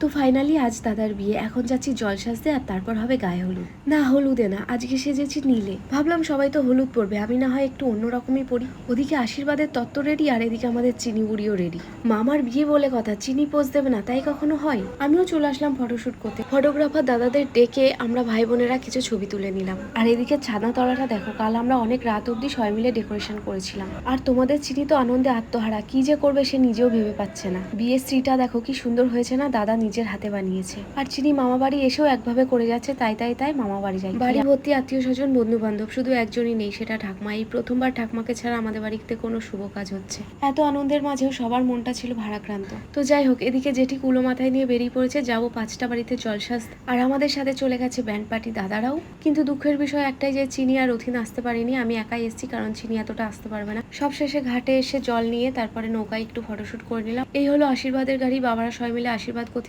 তো ফাইনালি আজ দাদার বিয়ে। এখন যাচ্ছি জল সাজতে আর তারপর হবে গায়ে হলুদ। না, হলুদে না, আজকে সেজেছি নীলে। ভাবলাম সবাই তো হলুদ পরবে, আমি না হয় একটু অন্যরকমই পরি। ওদিকে আশীর্বাদের তত্ত্ব রেডি আর এদিকে আমাদের চিনি বুড়িও রেডি মামার বিয়ে বলে কথা, চিনি পোজ দেবে না, তাই কখনো হয়? আমিও চলে আসলাম ফটোশুট করতে। ফটোগ্রাফার দাদাদের ডেকে আমরা ভাই বোনেরা কিছু ছবি তুলে নিলাম। আর এদিকে ছাদনা তলাটা দেখো, কাল আমরা অনেক রাত অবধি সবাই মিলে ডেকোরেশন করেছিলাম। আর তোমাদের চিনি তো আনন্দে আত্মহারা, কি যে করবে সে নিজেও ভেবে পাচ্ছে না। বিয়ের স্ত্রীটা দেখো কি সুন্দর হয়েছে না, দাদা নিজের হাতে বানিয়েছে। আর চিনি মামা বাড়ি এসেও একভাবে করে যাচ্ছে তাই তাই তাই মামা বাড়ি যায় বাড়ি ভর্তি আত্মীয় স্বজন বন্ধু বান্ধব শুধু একজনই নেই সেটা ঠাকমা। এই প্রথমবার ঠাকমাকে ছাড়া আমাদের বাড়িতে কোনো শুভ কাজ হচ্ছে। এত আনন্দের মাঝেও সবার মনটা ছিল ভারাক্রান্ত। তো যাই হোক এদিকে জেঠি কুলো মাথায় নিয়ে বেরিয়ে পড়েছে। যাব পাঁচটা বাড়িতে জলসাজ আর আমাদের সাথে চলে গেছে ব্যান্ড পার্টি দাদারাও। কিন্তু দুঃখের বিষয় একটাই যে চিনি আর অথিন আসতে পারেনি। আমি একাই এসেছি কারণ চিনি এতটা আসতে পারবে না। সব শেষে ঘাটে এসে জল নিয়ে তারপরে নৌকায় একটু ফটোশুট করে নিলাম। এই হলো আশীর্বাদের গাড়ি। বাবারা সবাই মিলে আশীর্বাদ করতে